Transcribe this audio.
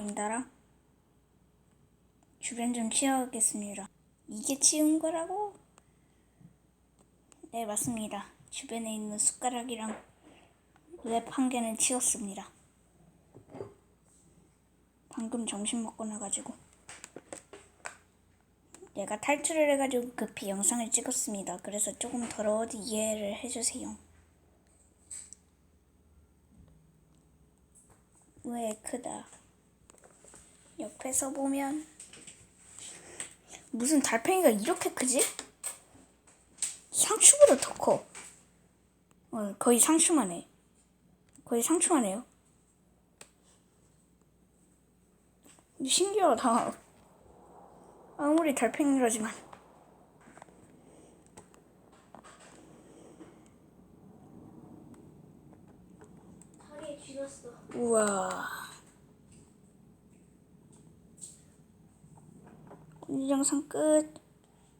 맹달아. 주변 좀 치워야겠습니다. 이게 치운 거라고? 네, 맞습니다. 주변에 있는 숟가락이랑 랩 한 개는 치웠습니다. 방금 점심 먹고 나가지고. 내가 탈출을 해가지고 급히 영상을 찍었습니다. 그래서 조금 더러워도 이해를 해주세요. 왜 크다. 옆에서 보면 무슨 달팽이가 이렇게 크지? 상추보다 더 커. 어, 거의 상추만 해. 거의 상추만 해요. 신기하다. 아무리 달팽이라지만. 우와. 오늘 영상 끝.